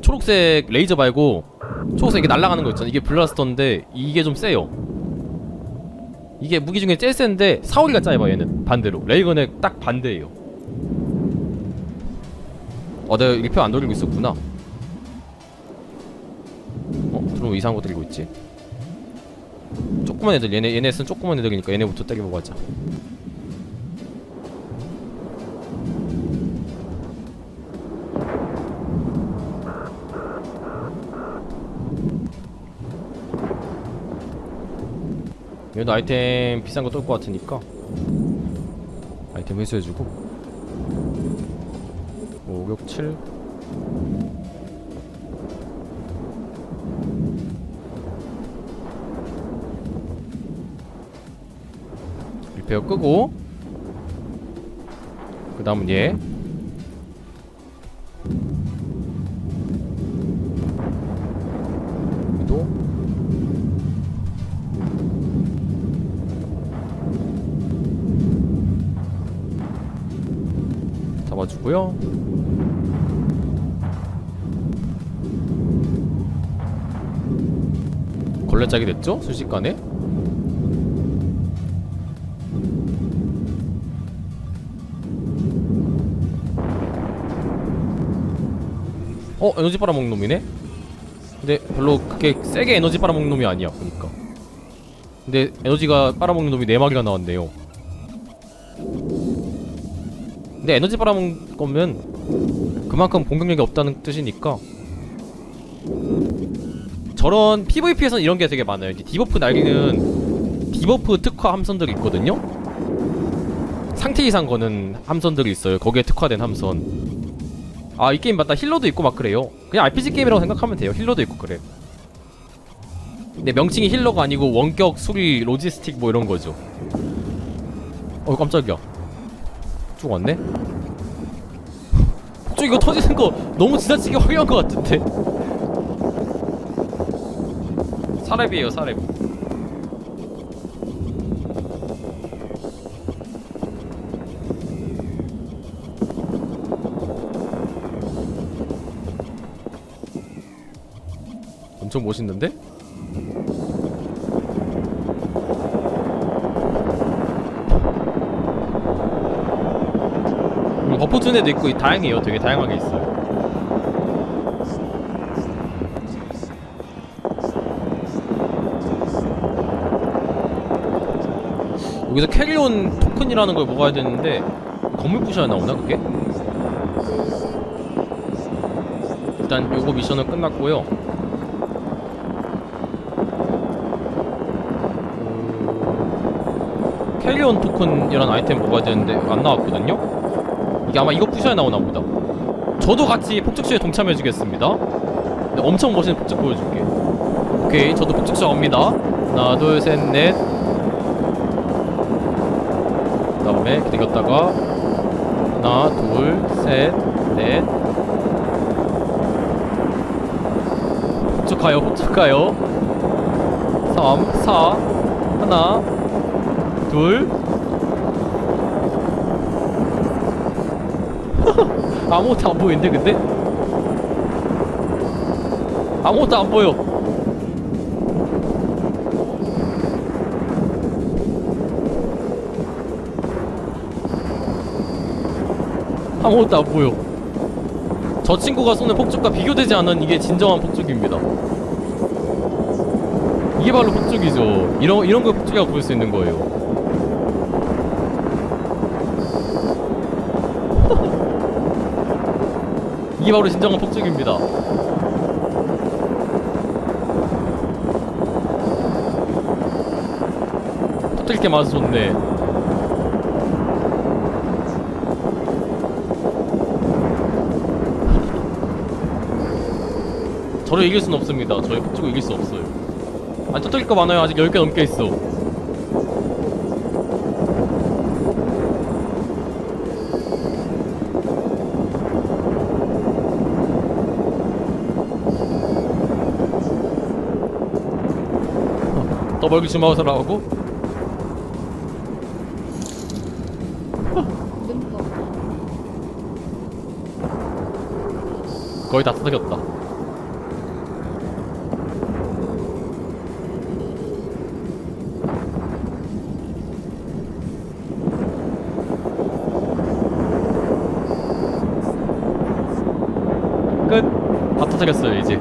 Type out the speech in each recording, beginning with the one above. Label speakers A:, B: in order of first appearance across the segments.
A: 초록색 레이저 말고 초록색 이게 날아가는 거 있잖아. 이게 블라스터인데 이게 좀 세요. 이게 무기 중에 제일 센데 사거리가 짧아 얘는. 반대로. 레이건의 딱 반대예요. 어 내가 1표 안 돌리고 있었구나. 어? 드론 이상한 거 들고 있지. 조그만 애들 얘네 얘네 쓴 조그만 애들이니까 얘네부터 때려보고 하 자 얘도 아이템 비싼 거떨것 같으니까 아이템 회수해주고. 5, 6, 7 리페어 끄고 그 다음은 얘 잡아주고요. 걸레짝이 됐죠? 순식간에. 어 에너지 빨아먹는 놈이네? 근데 별로 그렇게 세게 에너지 빨아먹는 놈이 아니야 보니까 근데 에너지가 빨아먹는 놈이 4마리가 나왔네요 근데 에너지 빨아먹는 거면 그만큼 공격력이 없다는 뜻이니까 저런 PVP에서는 이런 게 되게 많아요. 이제 디버프 날리는 디버프 특화 함선들이 있거든요. 상태 이상 거는 함선들이 있어요. 거기에 특화된 함선. 아 이 게임 맞다. 힐러도 있고 막 그래요. 그냥 RPG 게임이라고 생각하면 돼요. 힐러도 있고 그래. 근데 명칭이 힐러가 아니고 원격 수리 로지스틱 뭐 이런 거죠. 어 깜짝이야 쭉 왔네? 쭉 이거 터지는 거 너무 지나치게 화려한 것 같은데? 사렙이에요 사렙. 엄청 멋있는데? 애도 있고 다양해요 되게 다양하게 있어요 여기서 캐리온 토큰이라는 걸 먹어야 되는데 건물 부셔야 나오나 그게? 일단 요거 미션은 끝났고요 그... 캐리온 토큰이라는 아이템 먹어야 되는데 안 나왔거든요? 이게 아마 이거 부셔야 나오나 보다. 저도 같이 폭죽쇼에 동참해주겠습니다. 근데 엄청 멋있는 폭죽 보여줄게. 오케이 저도 폭죽쇼 갑니다. 하나 둘 셋넷. 그 다음에 기다렸다가 하나 둘셋넷. 폭죽 가요 폭죽 가요 3 4 하나 둘 아무것도 안 보이는데 근데? 아무것도 안 보여. 아무것도 안 보여. 저 친구가 쏘는 폭죽과 비교되지 않은 이게 진정한 폭죽입니다. 이게 바로 폭죽이죠. 이런, 이런 걸 폭죽이라고 볼수 있는 거예요 이게 바로 진정한 폭죽입니다. 터뜨릴 게 맞아서 좋네. 저를 이길 순 없습니다. 저희 폭죽을 이길 수 없어요. 아니 터뜨릴 거 많아요. 아직 10개 넘게 있어. 더벌기
B: limpo,
A: 그걸 거의 다 터졌다. 끝. 다 터뜨렸어요 이제.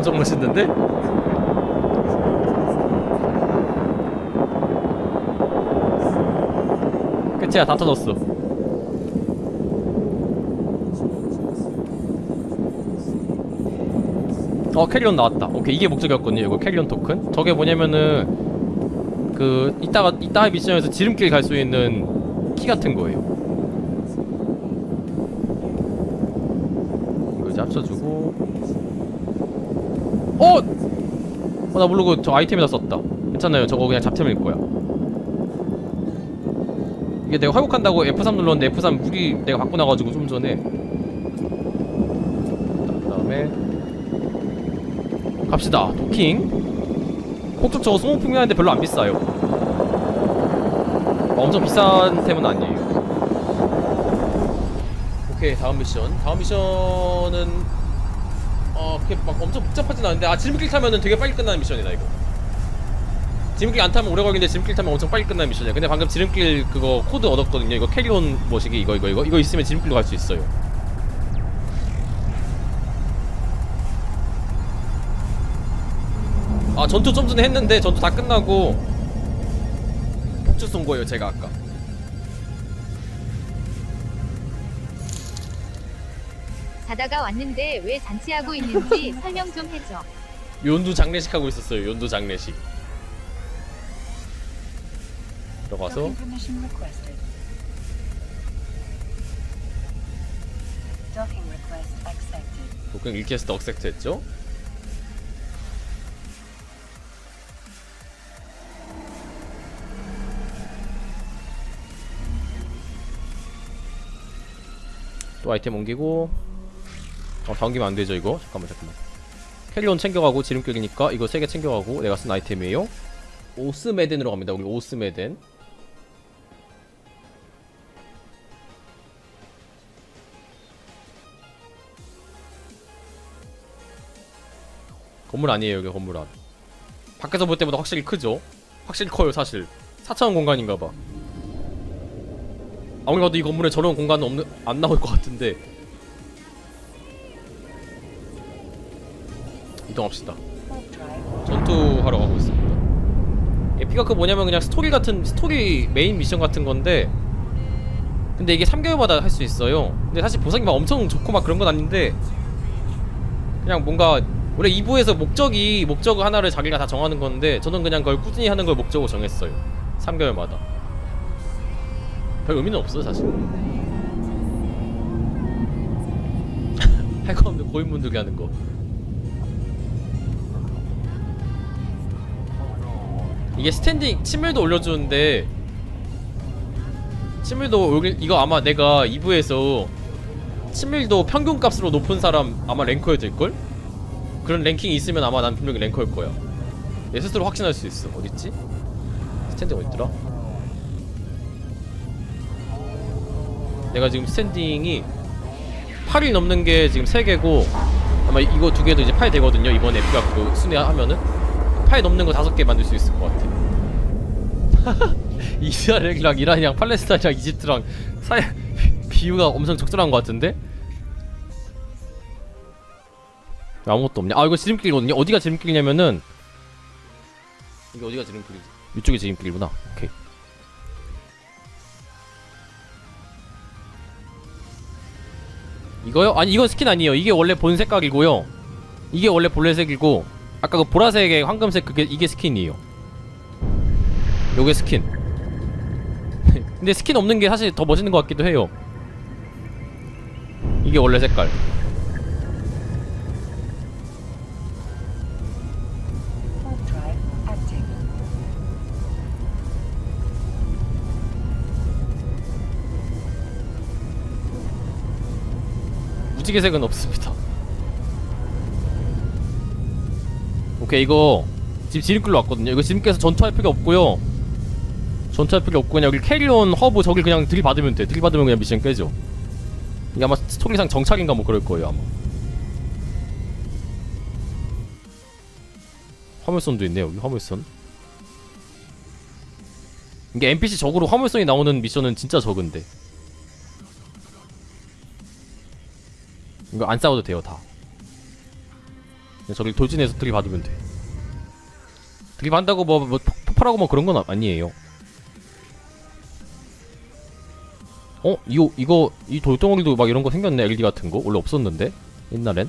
A: 엄청 멋있는데? 끝이야 다 터졌어. 어 캐리온 나왔다. 오케이 이게 목적이었거든요 이거 캐리온 토큰. 저게 뭐냐면은 그 이따가 이따 미션에서 지름길 갈 수 있는 키 같은 거예요. 이거 이제 합쳐주고 어! 어, 나 모르고 저 아이템에다 썼다. 괜찮아요. 저거 그냥 잡템일 거야. 이게 내가 회복한다고 F3 눌렀는데 F3 무기 내가 바꿔놔가지고 좀 전에. 그 다음에 갑시다. 도킹. 폭죽 저거 소모품이 하는데 별로 안 비싸요. 어, 엄청 비싼 템은 아니에요. 오케이 다음 미션. 다음 미션은 어 그렇게 막 엄청 복잡하진 않은데 아 지름길 타면은 되게 빨리 끝나는 미션이다 이거. 지름길 안 타면 오래 걸리는데 지름길 타면 엄청 빨리 끝나는 미션이야. 근데 방금 지름길 그거 코드 얻었거든요. 이거 캐리온 뭐시기 이거 이거 이거. 이거 있으면 지름길로 갈 수 있어요. 아 전투 좀 전에 했는데 전투 다 끝나고 폭주 쏜 거예요 제가 아까
B: 자다가 왔는데 왜 잔치하고 있는지 설명 좀 해줘.
A: 연두 장례식 하고 있었어요 연두 장례식 들어가서
C: Docking permission requested. Docking request accepted.
A: 독행 일캐스트 억셉트 했죠 또 아이템 옮기고 어, 다 옮기면 안 되죠 이거? 잠깐만 잠깐만. 캐리온 챙겨가고 지름길이니까 이거 세 개 챙겨가고 내가 쓴 아이템이에요. 오스메덴으로 갑니다 우리 오스메덴. 건물 아니에요 여기 건물 안 밖에서 볼 때보다 확실히 크죠? 확실히 커요 사실. 4차원 공간인가봐. 아무리 봐도 이 건물에 저런 공간은 없는 안 나올 것 같은데 이동합시다. 전투하러 가고 있습니다. 에피가 그 뭐냐면 그냥 스토리 같은 스토리 메인 미션 같은 건데 근데 이게 3개월마다 할 수 있어요. 근데 사실 보상이 막 엄청 좋고 막 그런 건 아닌데 그냥 뭔가 원래 2부에서 목적이 목적 하나를 자기가 다 정하는 건데 저는 그냥 그걸 꾸준히 하는 걸 목적으로 정했어요. 3개월마다. 별 의미는 없어요 사실. 할 거 없는 고인분들이 하는 거. 이게 스탠딩 침밀도 올려주는데 침밀도 올리, 이거 아마 내가 2부에서 침밀도 평균 값으로 높은 사람 아마 랭커에 들걸? 그런 랭킹이 있으면 아마 난 분명히 랭커일 거야 내 스스로 확신할 수 있어 어딨지? 스탠딩 어딨더라? 내가 지금 스탠딩이 8이 넘는 게 지금 3개고 아마 이거 두 개도 이제 8 되거든요 이번 에피가 그 순위하면은 8 넘는 거 다섯 개 만들 수 있을 것 같아. 이스라엘이랑 이란이랑 팔레스타인이랑 이집트랑 사이 비유가 엄청 적절한 것 같은데? 아무것도 없냐? 아 이거 지름길이거든요. 어디가 지름길이냐면은 이게 어디가 지름길이지? 이쪽이 지름길이구나. 오케이. 이거요? 아니 이건 스킨 아니에요. 이게 원래 본 색깔이고요. 이게 원래 본래색이고 아까 그 보라색의 황금색 그게 이게 스킨이에요. 요게 스킨. 근데 스킨 없는 게 사실 더 멋있는 것 같기도 해요. 이게 원래 색깔. 무지개색은 없습니다. 오케이 이거 지금 지름길로 왔거든요. 이거 지름길에서 전투할 필요 없고요. 전투할 필요 없고 그냥 여기 캐리온 허브 저길 그냥 들이받으면 돼. 들이받으면 그냥 미션 깨져 이게 아마 스토리상 정착인가 뭐 그럴 거예요 아마. 화물선도 있네 여기 화물선. 이게 NPC 적으로 화물선이 나오는 미션은 진짜 적은데. 이거 안 싸워도 돼요 다. 저기 돌진해서 들이받으면 돼. 들이받는다고 뭐, 뭐 폭- 폭발하고 뭐 그런 건 아- 아니에요 어? 이거 이거 이 돌덩어리도 막 이런 거 생겼네 LED 같은 거 원래 없었는데 옛날엔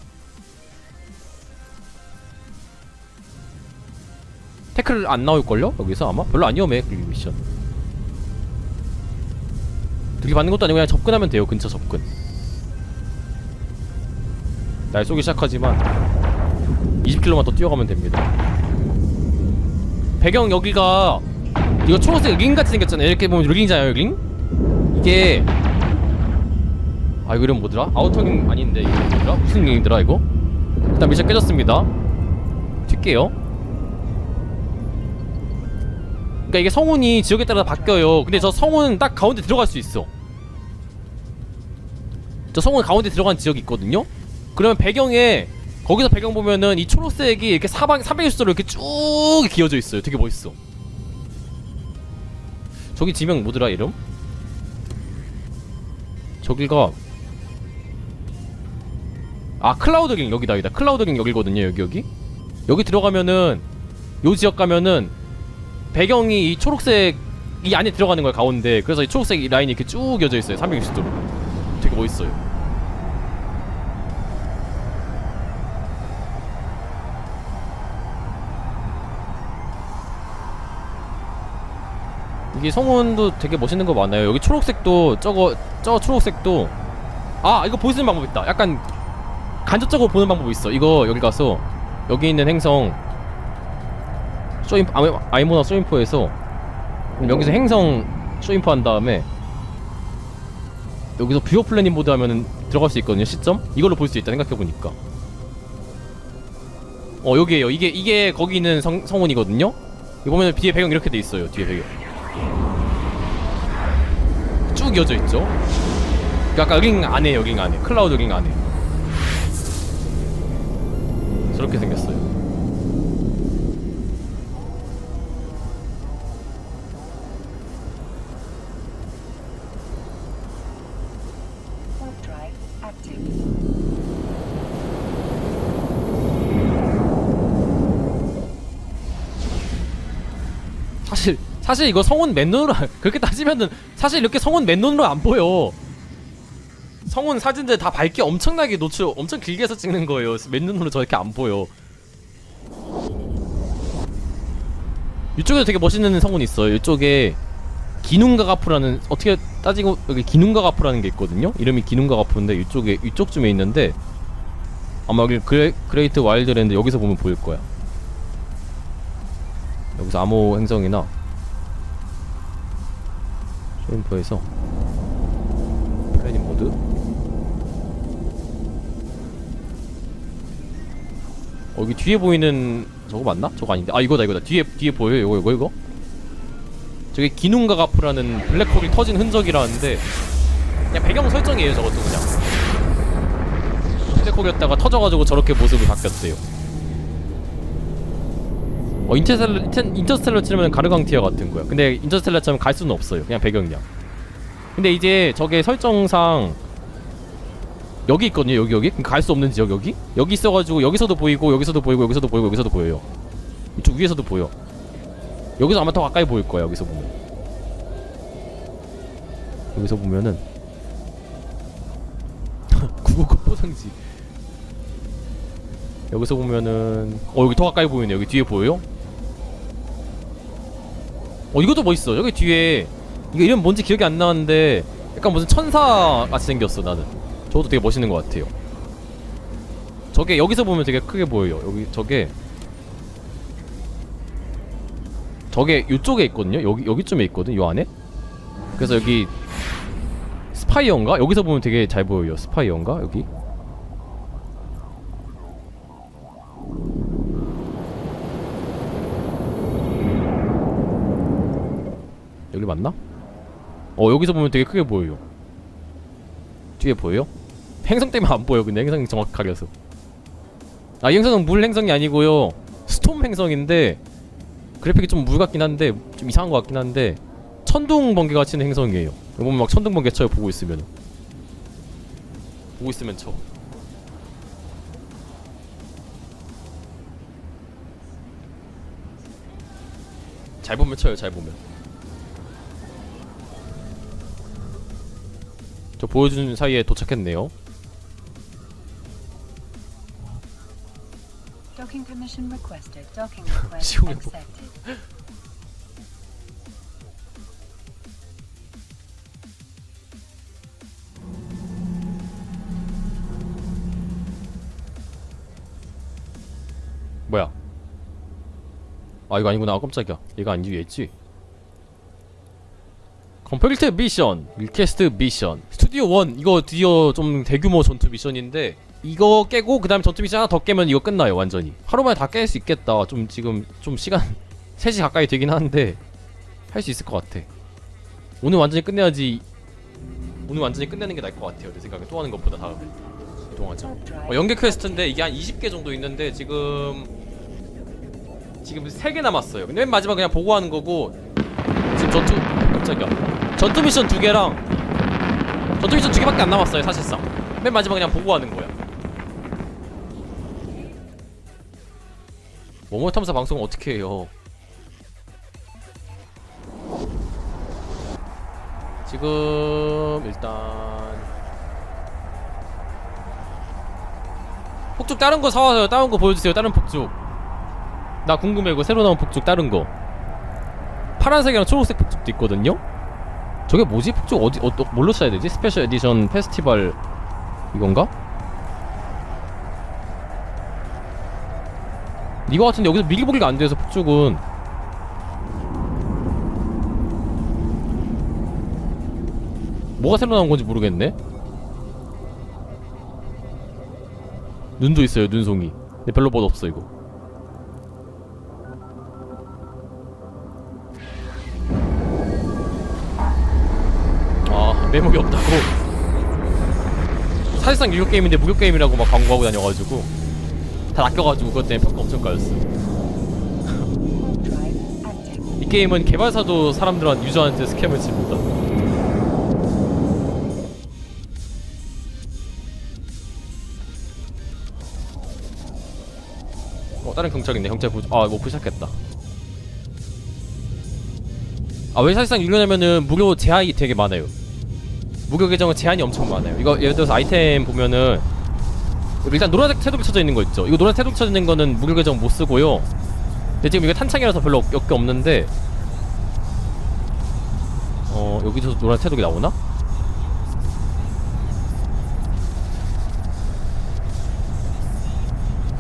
A: 태클 안 나올걸요? 여기서 아마? 별로 안 위험해 그 미션 들이받는 것도 아니고 그냥 접근하면 돼요 근처 접근 날 쏘기 시작하지만 20km만 더 뛰어가면 됩니다 배경 여기가 이거 초록색 링 같이 생겼잖아요 이렇게 보면 링이잖아요 링? 이게 아 이거 이름 뭐더라? 아우터링 아닌데 이거 뭐더라? 무슨 링이더라 이거? 일단 미션 깨졌습니다 튈게요 그러니까 이게 성운이 지역에 따라 바뀌어요 근데 저 성운은 딱 가운데 들어갈 수 있어 저 성운 가운데 들어간 지역이 있거든요 그러면 배경에 거기서 배경 보면은 이 초록색이 이렇게 사방 360도로 이렇게 쭉 기어져 있어요 되게 멋있어 저기 지명 뭐더라 이름? 저기가 아 클라우드링 여기다 여기다. 클라우드링 여기거든요 여기 여기. 여기 들어가면은 요 지역 가면은 배경이 이 초록색 이 안에 들어가는 거야 가운데 그래서 이 초록색 이 라인이 이렇게 쭉 이어져 있어요 360도로 되게 멋있어요 이게 성운도 되게 멋있는 거 많아요. 여기 초록색도 저거 저 초록색도. 아 이거 보여주는 방법 있다. 약간 간접적으로 보는 방법이 있어. 이거 여기 가서. 여기 있는 행성. 쇼인프 아이- 아이모나 쇼인포에서 여기서 행성 쇼인포 한 다음에 여기서 뷰어 플래닝 모드 하면은 들어갈 수 있거든요 시점? 이걸로 볼 수 있다 생각해보니까. 어 여기에요. 이게 이게 거기 있는 성, 성운이거든요? 이거 보면 뒤에 배경 이렇게 돼 있어요 뒤에 배경 쭉 이어져 있죠? 그러니까 아까 링 안에 여기 안에. 클라우드 링 안에 사실 이거 성운 맨눈으로 안- 그렇게 따지면은 사실 이렇게 성운 맨눈으로 안 보여. 성운 사진들 다 밝게 엄청나게 노출 엄청 길게 해서 찍는 거예요. 맨눈으로 저렇게 안 보여. 이쪽에도 되게 멋있는 성운 있어요. 이쪽에 기눈가가프라는 어떻게 따지고 여기 기눈가가프라는 게 있거든요. 이름이 기눈가가프인데 이쪽에 이쪽쯤에 있는데 아마 여기 그레, 그레이트 와일드랜드 여기서 보면 보일 거야. 여기서 암호 행성이나 쇼인포에서 플래닝 모드 어, 여기 뒤에 보이는 저거 맞나? 저거 아닌데? 아 이거다 이거다. 뒤에 뒤에 보여요? 이거 이거 이거? 저게 기눈가 가프라는 블랙홀이 터진 흔적이라는데 그냥 배경 설정이에요 저것도 그냥. 블랙홀이었다가 터져가지고 저렇게 모습이 바뀌었대요 어 인터스텔라 인터- 인터스텔라 치면 가르강티아 같은 거야. 근데 인터스텔라처럼 갈 수는 없어요. 그냥 배경이야. 근데 이제 저게 설정상 여기 있거든요. 여기 여기. 갈 수 없는 지역 여기. 여기 있어가지고 여기서도 보이고 여기서도 보이고 여기서도 보이고 여기서도 보여요. 이쪽 위에서도 보여. 여기서 아마 더 가까이 보일 거야. 여기서 보면. 여기서 보면은 999 포상지. 여기서 보면은 어 여기 더 가까이 보이네. 여기 뒤에 보여요? 어 이것도 멋있어. 여기 뒤에. 이거 이름 뭔지 기억이 안 나는데 약간 무슨 천사 같이 생겼어 나는. 저것도 되게 멋있는 것 같아요. 저게 여기서 보면 되게 크게 보여요. 여기 저게. 저게 이쪽에 있거든요. 여기 여기쯤에 있거든 요 안에. 그래서 여기 스파이어인가? 여기서 보면 되게 잘 보여요. 스파이어인가? 여기 맞나? 어 여기서 보면 되게 크게 보여요. 뒤에 보여요? 행성 때문에 안 보여 근데 행성이 정확히 가려서. 아이 행성은 물 행성이 아니고요. 스톰 행성인데 그래픽이 좀 물 같긴 한데 좀 이상한 것 같긴 한데 천둥 번개가 치는 행성이에요. 여기 보면 막 천둥 번개 쳐요 보고 있으면 보고 있으면 쳐. 잘 보면 쳐요 잘 보면 저 보여주는 사이에 도착했네요. 시공해 보-
C: accepted.
A: 뭐야? 아 이거 아니구나. 아, 깜짝이야. 얘가 아니지 얘지? 컴플리트 미션 리퀘스트 미션 스튜디오 1 이거 드디어 좀 대규모 전투 미션인데 이거 깨고 그 다음에 전투 미션 하나 더 깨면 이거 끝나요 완전히. 하루 만에 다 깰 수 있겠다. 좀 지금 좀 시간 3시 가까이 되긴 하는데 할 수 있을 것 같아. 오늘 완전히 끝내야지 오늘 완전히 끝내는 게 나을 것 같아요 내 생각에. 또 하는 것보다 다음에. 이동하자 어, 연계 퀘스트인데 이게 한 20개 정도 있는데 지금 지금 3개 남았어요. 근데 맨 마지막 그냥 보고 하는 거고 지금 전투 깜짝이야. 전투 미션 2개랑 전투 미션 2개밖에 안 남았어요, 사실상. 맨 마지막 그냥 보고 하는 거야. 모모 탐사 방송은 어떻게 해요? 지금 일단 폭죽 다른 거 사와서요. 다른 거 보여주세요. 다른 폭죽. 나 궁금해. 이거 새로 나온 폭죽 다른 거. 파란색이랑 초록색 폭죽도 있거든요. 저게 뭐지? 폭죽 어디 어, 어 뭘로 써야 되지? 스페셜 에디션 페스티벌 이건가? 이거 같은데 여기서 미리 보기가 안 돼서 폭죽은 뭐가 새로 나온 건지 모르겠네. 눈도 있어요 눈송이 근데 별로 멋 없어 이거 매목이 없다고? 사실상 유료 게임인데 무료 게임이라고 막 광고하고 다녀가지고 다 낚여가지고 그것 때문에 평가 엄청 까였어. 이 게임은 개발사도 사람들한 유저한테 스캠을 칩니다. 어 다른 경찰 있네. 경찰 보자 아뭐 부시작했다. 아왜 사실상 유료냐면은 무료 제한이 되게 많아요 무료 계정은 제한이 엄청 많아요 이거 예를 들어서 아이템 보면은 일단 노란색 태독이 쳐져 있는 거 있죠 이거 노란색 태독 쳐져 있는 거는 무료 계정 못 쓰고요 근데 지금 이거 탄창이라서 별로 몇개 없는데 어 여기서 노란 태독이 나오나?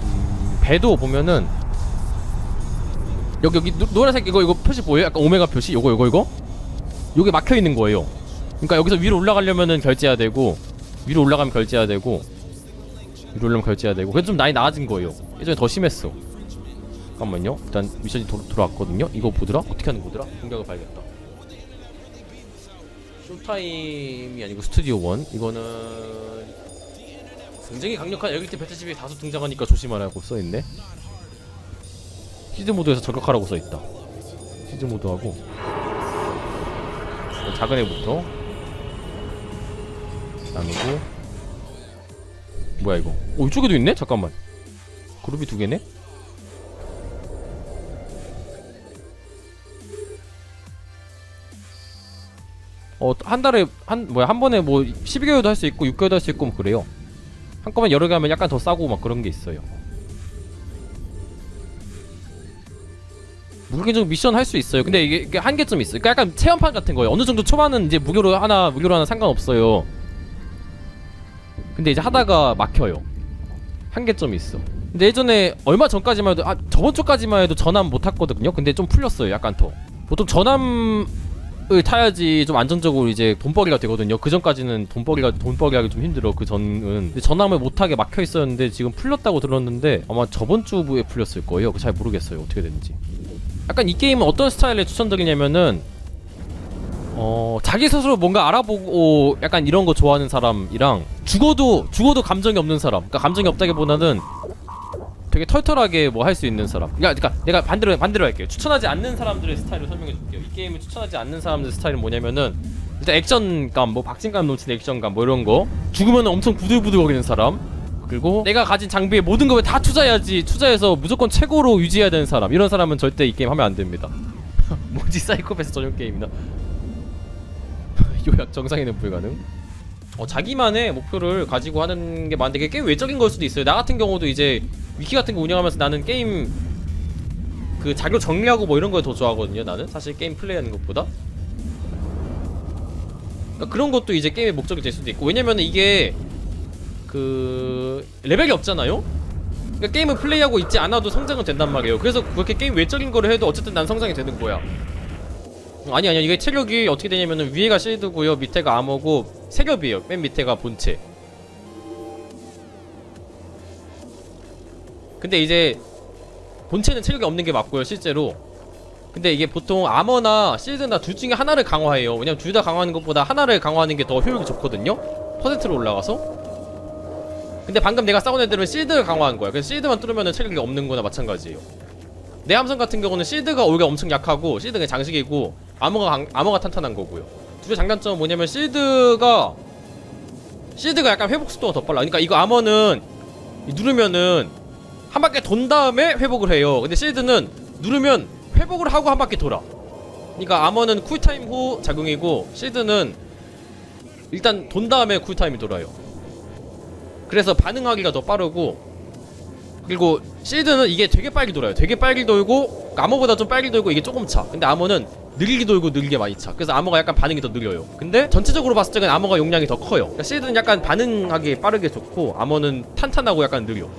A: 음, 배도 보면은 여기 여기 노, 노란색 이거 이거 표시 보여요? 약간 오메가 표시 요거 요거 이거 요게 막혀 있는 거예요. 그러니까 여기서 위로 올라가려면은 결제해야 되고 위로 올라가면 결제해야 되고 위로 올라가면 결제해야 되고 그래서 좀 많이 나아진 거예요. 예전에 더 심했어. 잠깐만요. 일단 미션이 도, 돌아왔거든요. 이거 보더라? 어떻게 하는 거더라? 공격을 봐야겠다. 쇼타임이 아니고 스튜디오 1 이거는 굉장히 강력한 엘리트 배틀집이 다수 등장하니까 조심하라고 써있네 시드 모드에서 저격하라고 써있다 시드 모드하고 작은 애부터 나누고 뭐야 이거 오 이쪽에도 있네? 잠깐만 그룹이 두 개네? 어, 한 달에, 한, 뭐야, 한 번에 뭐, 12개월도 할 수 있고, 6개월도 할 수 있고, 뭐, 그래요. 한꺼번에 여러 개 하면 약간 더 싸고, 막 그런 게 있어요. 무료계정 미션 할 수 있어요. 근데 이게, 이게 한계점이 있어요. 그러니까 약간 체험판 같은 거예요. 어느 정도 초반은 이제 무료로 하나, 무료로 하나 상관없어요. 근데 이제 하다가 막혀요. 한계점이 있어. 근데 예전에 얼마 전까지만 해도, 아, 저번 주까지만 해도 전함 못 탔거든요. 근데 좀 풀렸어요. 약간 더. 보통 전함 을 타야지 좀 안정적으로 이제 돈벌이가 되거든요. 그 전까지는 돈벌이가 돈벌이 하기 좀 힘들어. 그 전은 전함을 못 타게 막혀 있었는데 지금 풀렸다고 들었는데 아마 저번 주에 풀렸을 거예요. 그잘 모르겠어요. 어떻게 됐는지. 약간 이 게임은 어떤 스타일을 추천드리냐면은 어 자기 스스로 뭔가 알아보고 약간 이런 거 좋아하는 사람이랑 죽어도 죽어도 감정이 없는 사람. 그러니까 감정이 없다기보다는 되게 털털하게 뭐 할 수 있는 사람. 그러니까, 그러니까 내가 반대로 반대로 할게요. 추천하지 않는 사람들의 스타일을 설명해 줄게요. 이 게임을 추천하지 않는 사람들의 스타일은 뭐냐면은 일단 액션감, 뭐 박진감 넘치는 액션감, 뭐 이런 거. 죽으면 엄청 부들부들 거리는 사람. 그리고 내가 가진 장비에 모든 거에 다 투자해야지. 투자해서 무조건 최고로 유지해야 되는 사람. 이런 사람은 절대 이 게임 하면 안 됩니다. 뭐지 사이코패스 전용 게임이나. 요약 정상에는 불가능. 어, 자기만의 목표를 가지고 하는 게 많은데 게임 외적인 걸 수도 있어요. 나 같은 경우도 이제 위키 같은 거 운영하면서 나는 게임 그 자료 정리하고 뭐 이런 걸 더 좋아하거든요. 나는 사실 게임 플레이하는 것보다. 그러니까 그런 것도 이제 게임의 목적이 될 수도 있고 왜냐면은 이게 그 레벨이 없잖아요. 그러니까 게임을 플레이하고 있지 않아도 성장은 된단 말이에요. 그래서 그렇게 게임 외적인 거를 해도 어쨌든 난 성장이 되는 거야. 아니 아니야 이게 체력이 어떻게 되냐면은 위에가 실드고요 밑에가 아머고 세 겹이에요 맨 밑에가 본체. 근데 이제 본체는 체력이 없는 게 맞고요 실제로. 근데 이게 보통 아머나 실드나 둘 중에 하나를 강화해요. 왜냐면 둘 다 강화하는 것보다 하나를 강화하는 게 더 효율이 좋거든요 퍼센트로 올라가서. 근데 방금 내가 싸운 애들은 실드를 강화한 거야. 그래서 실드만 뚫으면 체력이 없는 거나 마찬가지예요 내 함선 같은 경우는 실드가 오히려 엄청 약하고 실드가 장식이고 강, 아머가 탄탄한 거고요. 둘의 장단점은 뭐냐면 실드가 실드가 약간 회복 속도가 더 빨라. 그러니까 이거 아머는 누르면은 한 바퀴 돈 다음에 회복을 해요. 근데 실드는 누르면 회복을 하고 한 바퀴 돌아. 그러니까 아머는 쿨타임 후 작용이고 실드는 일단 돈 다음에 쿨타임이 돌아요. 그래서 반응하기가 더 빠르고 그리고 실드는 이게 되게 빨리 돌아요. 되게 빨리 돌고 아머보다 좀 빨리 돌고 이게 조금 차. 근데 아머는 느리게 돌고 느리게 많이 차. 그래서 아머가 약간 반응이 더 느려요. 근데 전체적으로 봤을 때는 아머가 용량이 더 커요. 그러니까 실드는 약간 반응하기 빠르게 좋고 아머는 탄탄하고 약간 느려.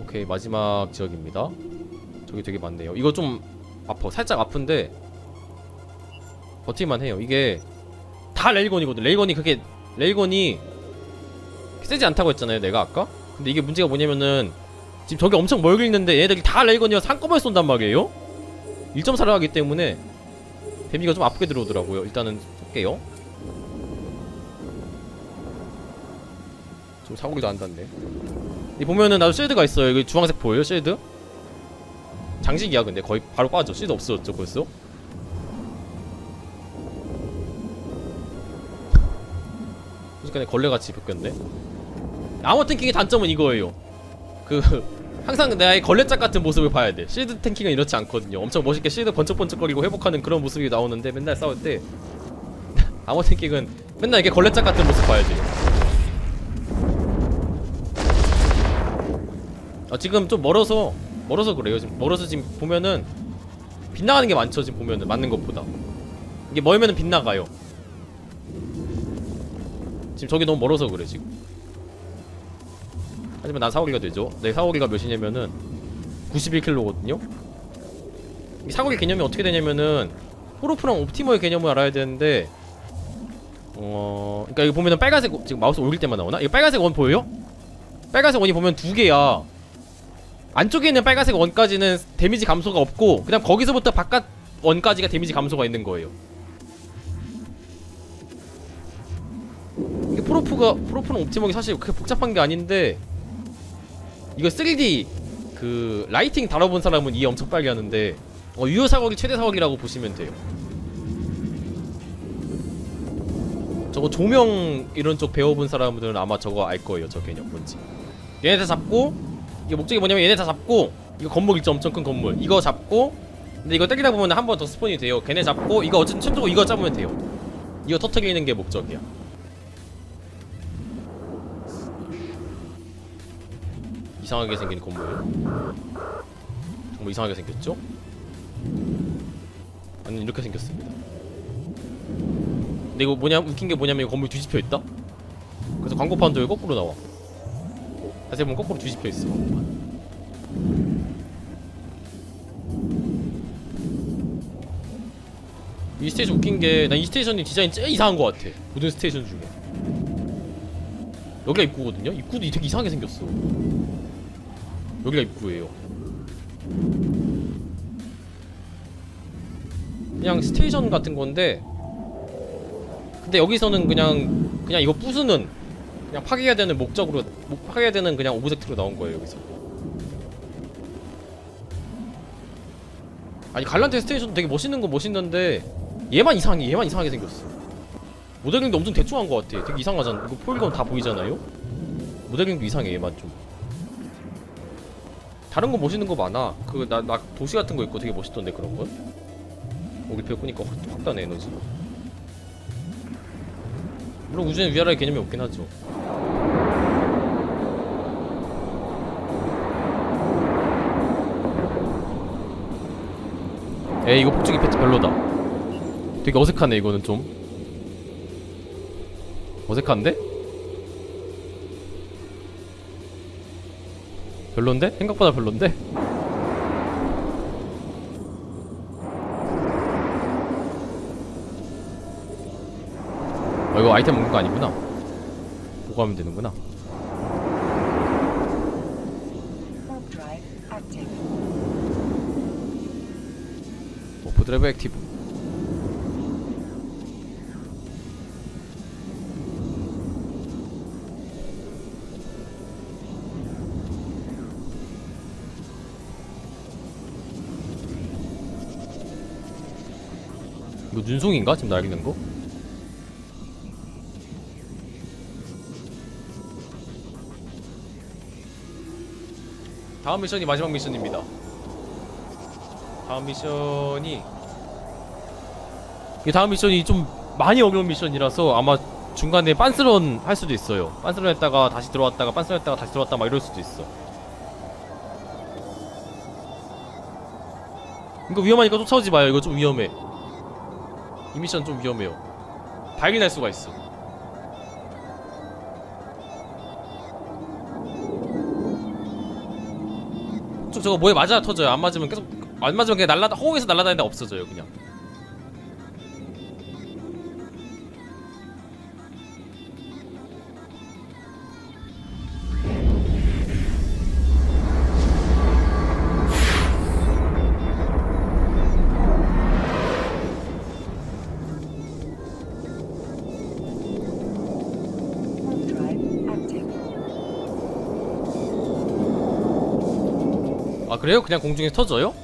A: 오케이 마지막 지역입니다. 저기 되게 많네요. 이거 좀 아파. 살짝 아픈데 버틸만 해요. 이게 다 레일건이거든. 레일건이 그게 레일건이 세지 않다고 했잖아요. 내가 아까. 근데 이게 문제가 뭐냐면은 지금 저기 엄청 멀게 있는데 얘네들이 다 레일건이어서 한꺼번에 쏜단 말이에요. 1.4를 하기 때문에 데미가 좀 아프게 들어오더라고요. 일단은 쏠게요. 좀 사고리도 안 닿네. 이 보면은 나도 쉴드가 있어요. 여기 주황색 보여요? 쉴드? 장식이야 근데. 거의 바로 빠져 시도 없어졌죠 벌써. 순식간에 걸레같이 바뀌었네. 아머 탱킹의 단점은 이거예요. 그 항상 나의 걸레짝 같은 모습을 봐야 돼. 실드 탱킹은 이렇지 않거든요. 엄청 멋있게 실드 번쩍번쩍거리고 회복하는 그런 모습이 나오는데 맨날 싸울 때 아머 탱킹은 맨날 이렇게 걸레짝 같은 모습 봐야 돼 아, 지금 좀 멀어서 멀어서 그래요. 지금 멀어서 지금 보면은 빗나가는 게 많죠. 지금 보면은 맞는 것보다 이게 멀면은 빗나가요. 지금 저기 너무 멀어서 그래 지금. 하지만 난 사거리가 되죠. 내 사거리가 몇이냐면은 91킬로거든요. 이 사거리 개념이 어떻게 되냐면은 포르프랑 옵티머의 개념을 알아야 되는데 어 그러니까 이거 보면은 빨간색 지금 마우스 올릴 때만 나오나? 이거 빨간색 원 보여요? 빨간색 원이 보면 두 개야. 안쪽에 있는 빨간색 원까지는 데미지 감소가 없고 그냥 거기서부터 바깥 원까지가 데미지 감소가 있는 거예요. 이게 프로프가 프로프는 옵티먹이 사실 그렇게 복잡한 게 아닌데 이거 3D 그 라이팅 다뤄본 사람은 이해 엄청 빨리 하는데 어, 유효 사거리 최대 사거리라고 보시면 돼요. 저거 조명 이런 쪽 배워본 사람들은 아마 저거 알 거예요. 저 개념 뭔지. 얘네 다 잡고 이게 목적이 뭐냐면 얘네 다 잡고 이거 건물 있죠? 엄청 큰 건물. 이거 잡고 근데 이거 때리다 보면 한 번 더 스폰이 돼요. 걔네 잡고 이거 어쨌든 천적으로 이거 잡으면 돼요. 이거 터트리는 게 목적이야. 이상하게 생긴 건물. 정말 이상하게 생겼죠? 아니 이렇게 생겼습니다. 근데 이거 뭐냐 웃긴 게 뭐냐면 이 건물 뒤집혀 있다? 그래서 광고판 돌 거꾸로 나와 자세히 보면 거꾸로 뒤집혀 있어. 이 스테이션 웃긴 게 난 이 스테이션이 디자인 제일 이상한 것 같아. 모든 스테이션 중에. 여기가 입구거든요? 입구도 되게 이상하게 생겼어 여기가 입구예요 그냥 스테이션 같은 건데 근데 여기서는 그냥 그냥 이거 부수는 그냥 파괴해야 되는 목적으로 목- 파괴해야 되는 그냥 오브젝트로 나온 거예요 여기서. 아니 갈란테 스테이션도 되게 멋있는 건 멋있는데 얘만 이상해 얘만 이상하게 생겼어. 모델링도 엄청 대충 한 것 같아. 되게 이상하잖아. 이거 폴리곤 다 보이잖아요? 모델링도 이상해 얘만 좀. 다른 거 멋있는 거 많아. 그 나 나 도시 같은 거 있고 되게 멋있던데 그런 건? 오리페 끄니까 확, 확 다네 에너지. 물론 우주는 위아래의 개념이 없긴 하죠 에이 이거 폭죽 이펙트 별로다 되게 어색하네 이거는 좀 어색한데? 별론데? 생각보다 별론데? 어 이거 아이템 먹는 거 아니구나 보고 하면 되는구나 드라이브 액티브 이거 눈송인가? 지금 날리는 거? 다음 미션이 마지막 미션입니다 다음 미션이 이 다음 미션이 좀 많이 어려운 미션이라서 아마 중간에 빤스런 할 수도 있어요. 빤스런 했다가 다시 들어왔다가 빤스런 했다가 다시 들어왔다 막 이럴 수도 있어. 이거 위험하니까 쫓아오지 마요. 이거 좀 위험해. 이 미션 좀 위험해요. 발견할 수가 있어. 좀 저거 뭐에 맞아 터져요. 안 맞으면 계속 안 맞으면 그냥 날라 허공에서 날아다니다 없어져요. 그냥. 그래요? 그냥 공중에서 터져요?